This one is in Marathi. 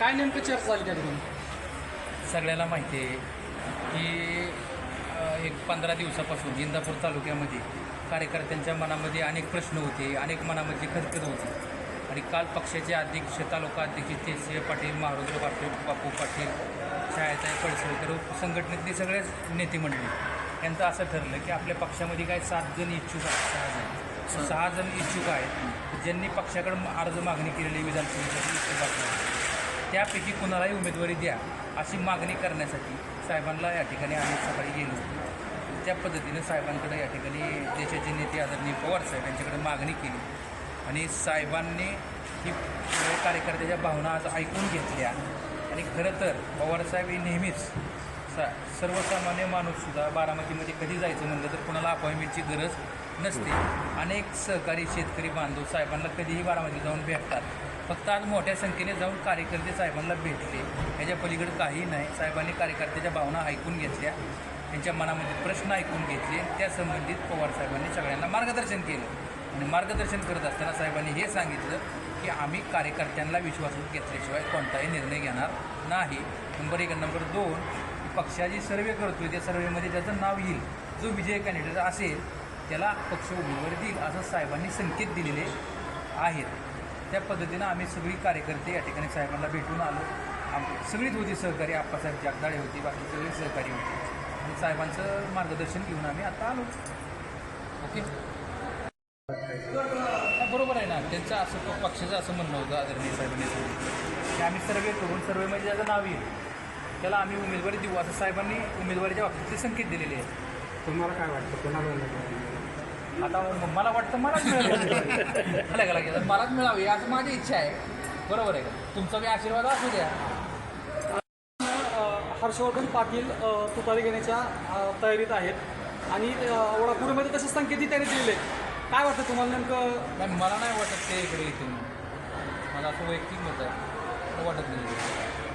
काय नेमकं चर्चा झाली त्या ठिकाणी? सगळ्याला माहिती आहे की एक पंधरा दिवसापासून इंदापूर तालुक्यामध्ये कार्यकर्त्यांच्या मनामध्ये अनेक प्रश्न होते अनेक मनामध्ये खदखद होती. आणि काल पक्षाचे अध्यक्ष तालुका अध्यक्ष तेजसिंह पाटील महारुद्र पाटील बापू पाटील छायाताई पडसळकर संघटनेतले सगळेच नेते मंडळी. यांचं असं ठरलं की आपल्या पक्षामध्ये काय सात जण इच्छुक आहेत सहा जण. सहा जण इच्छुक आहेत. ज्यांनी पक्षाकडं अर्ज मागणी केलेली विधानसभेसाठी त्यापैकी कुणालाही उमेदवारी द्या अशी मागणी करण्यासाठी साहेबांना या ठिकाणी आम्ही सकाळी गेलो होतो. त्या पद्धतीनं साहेबांकडे या ठिकाणी देशाचे नेते आदरणीय पवार साहेब यांच्याकडे मागणी केली. आणि साहेबांनी ही कार्यकर्त्याच्या भावना आज ऐकून घेतल्या. आणि खरं तर पवारसाहेब हे नेहमीच सा सर्वसामान्य माणूससुद्धा बारामतीमध्ये कधी जायचं म्हणलं तर कुणाला अपॉइंटमेंटची गरज नसते. अनेक सहकारी शेतकरी बांधव साहेबांना कधीही बारामती जाऊन भेटतात. फक्त आज मोठ्या संख्येने जाऊन कार्यकर्ते साहेबांना भेटले. याच्या पलीकडे काही नाही. साहेबांनी कार्यकर्त्याच्या भावना ऐकून घेतल्या. त्यांच्या मनामध्ये प्रश्न ऐकून घेतले. त्या संबंधित पवार साहेबांनी सगळ्यांना मार्गदर्शन केलं. आणि मार्गदर्शन करत असताना साहेबांनी हे सांगितलं की आम्ही कार्यकर्त्यांना विश्वासात घेतल्याशिवाय कोणताही निर्णय घेणार नाही. नंबर एक नंबर दोन पक्षाची सर्वे करतोय त्या सर्वेमध्ये ज्याचं नाव येईल. जो विजय कॅन्डिडेट असेल त्याला पक्ष उमेदवारी देईल असं साहेबांनी संकेत दिलेले आहेत. त्या पद्धतीनं आम्ही सगळी कार्यकर्ते या ठिकाणी साहेबांना भेटून आलो. आम सगळीच होती सहकारी आप्पासाहेब जगदाळे होती बाकी सगळी सहकारी होती. आणि साहेबांचं मार्गदर्शन घेऊन आम्ही आता आलो. ओके? हा, बरोबर आहे ना. त्यांचं असं पक्षाचं असं म्हणणं होतं आदरणीय साहेबांनी की आम्ही सर्वे करून सर्वेमध्ये ज्याचं नाव येईल. त्याला आम्ही उमेदवारी देऊ. असं साहेबांनी उमेदवारीच्या बाबतीतले संकेत दिलेले आहेत. तुम्हाला काय वाटतं? कोणाला आता म- मला वाटतं मलाच लक्षात? मलाच मिळावी असं माझी इच्छा आहे. बरोबर आहे का? तुमचा बी आशीर्वाद असू द्या. हर्षवर्धन पाटील अ, तुतारी घेण्याच्या तयारीत आहेत. आणि वडापुरीमध्ये तसे संकेतही त्याने दिलेले आहेत. काय वाटतं तुम्हाला नेमकं? नाही मला नाही वाटत ते इकडे येतील. म्हणून. असं वैयक्तिक मत आहे. वाटत नाही.